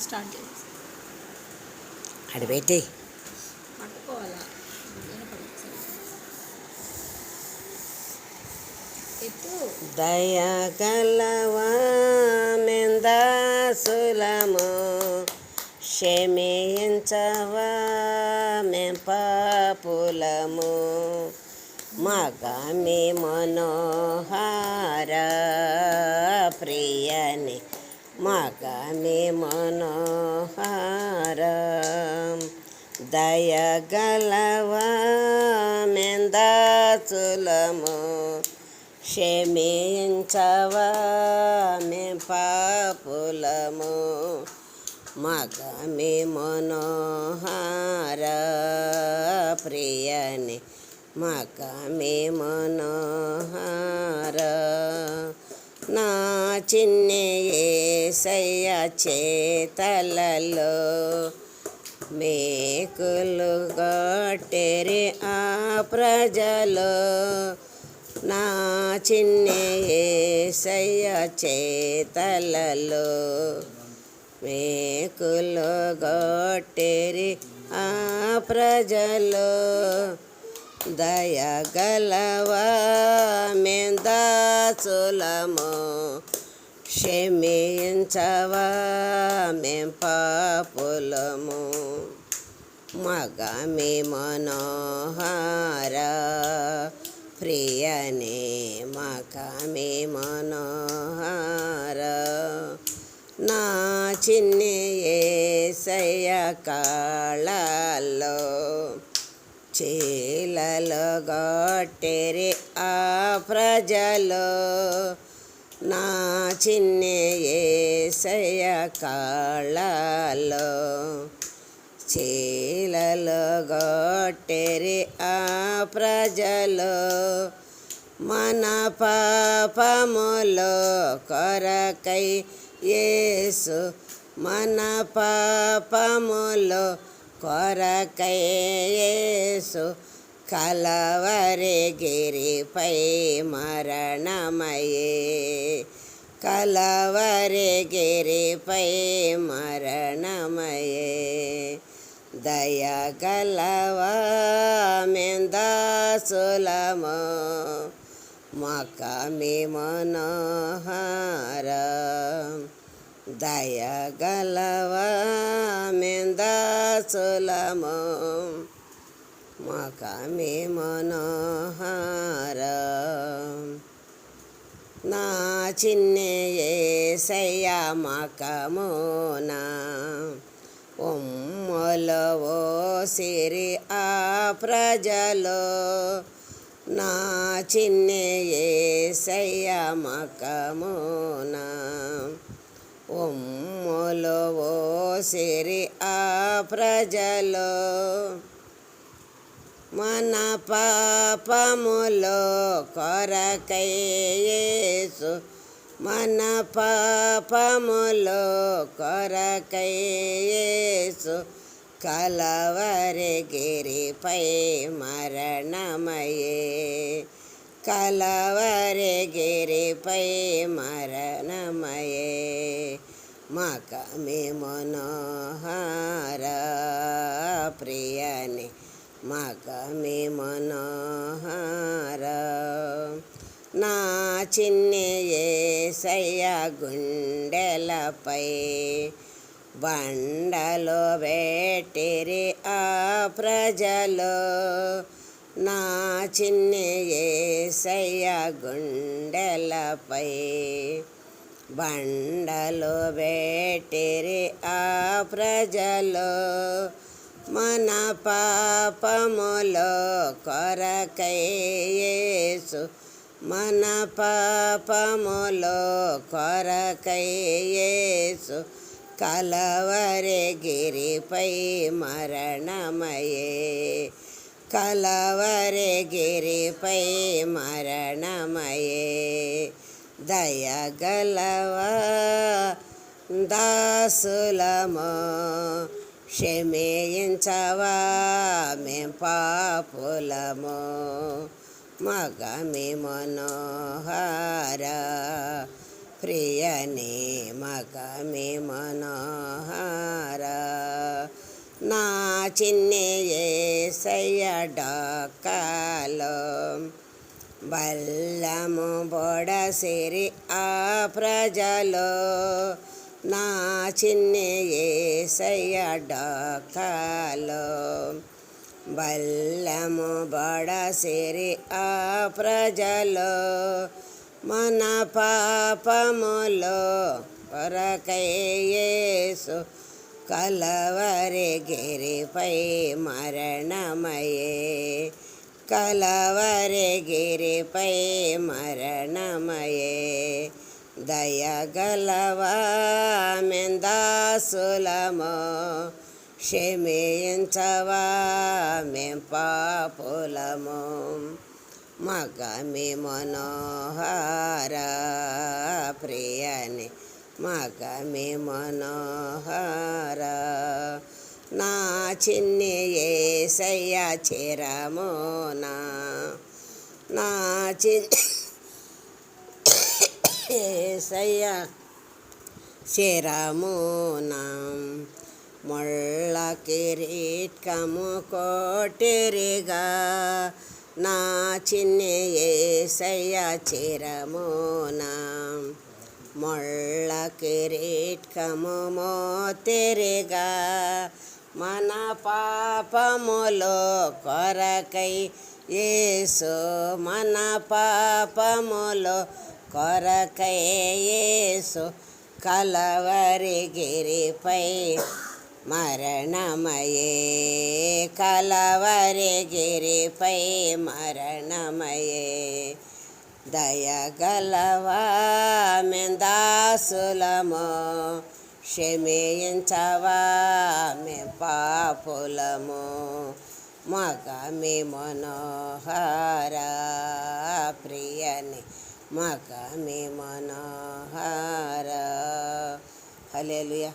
Start చేసి పట్టుకోవాలా? వినపడదు. ఎత్తు. దయగలవా మెందాసులము క్షమించవా మేం పాపులము. మగమి మనోహార మగని మనోహార దయగలవా మెందాసులము పాపులము మగమి మనోహార ప్రియని మగమి మనోహార నా చిన్ని ఏసయ్య చేతలలో మేకులు గట్టెరి ఆ ప్రజలు. నా చిన్ని ఏసయ్య చేతలలో మేకులు గొట్టెరి ఆ ప్రజలు. దయగలవా మెందాసులము క్షమించవా మేం పాపులము? మగ మీ మనోహార ప్రియనే మగ మీ మనోహార నా చిన్ని ఏసయ్య కాళ్ళలో చీలలో గొట్టెరి ఆ ప్రజలు. నా చిన్న ఏసయ కాళ్ళలో. చీలలో గొట్టెరి ఆ ప్రజలు. మన పాపములో కొరకై యేసు మన పాపములో కొరకై యేసు కలవరి గిరిపై మరణమయే కలవరి గిరిపై మరణమయే దయగలవా మకమి మనోహార. దయగలవా మెందాసులము మకమి మనోహార నా చిన్నయ్య మకమున మకమునా సిరి ఆ ప్రజలు నా చిన్నయ్య మకమున మకమునా సిరి ఆ ప్రజలు మన పాపములో కొరకయేసు మన పాపములో కొరకయేసు కలవరి గిరిపై మరణమయే. కలవరి గిరిపై మరణమయే. మకమి మనోహార ప్రియని. మకమి మనోహార. నా చిన్ని ఏసయ్య గుండెలపై బండలో వేటిరి ఆ ప్రజలు. నా చిన్ని ఏసయ్య గుండెలపై బండలు పెట్టిరి ఆ ప్రజలు మన పాపములో కొరకయేసు మన పాపములో కొరకయేసు కలవరి గిరిపై మరణమయే కలవరి గిరిపై మరణమయే. దయగలవా? దాసులము క్షమించవా? మేం పాపులము మగ మీ మనోహార. ప్రియని మగమి మనోహార. నా చిన్నయే ఏసయ్య డొక్కలో బల్లము బొడసిరి ఆ ప్రజలో నా చిన్ని ఏసయ్య డొక్కలో బల్లము బడసిరి ఆ ప్రజలో మన పాపములో కొరకై కలవరి గిరిపై మరణమయే కలవరి గిరిపై మరణమయే. దయగలవా మెందాసులమో క్షమించవా మేం పాపులము మగమి మనోహర ప్రియని మగమి మనోహర చిన్ని ఏసయ్య చిరమోనా? నా చిన్ని ఏసయ్య చిరమోనా? ముళ్ళ కిరీట్కము కోటిరిగా. నా చిన్ని ఏసయ్య చిరమోనా? ముళ్ళ కిరీటము మోతిరిగా. మన పాపములో కొరకై యేసు మన పాపములో కొరకై యేసు కలవరి గిరిపై మరణమయే కలవరి గిరిపై మరణమయే. దయగలవా మెందాసులమో క్షమించవా మే పాపులము మగ మీ మనోహర ప్రియని మగ మీ మనోహర. హల్లెలూయా.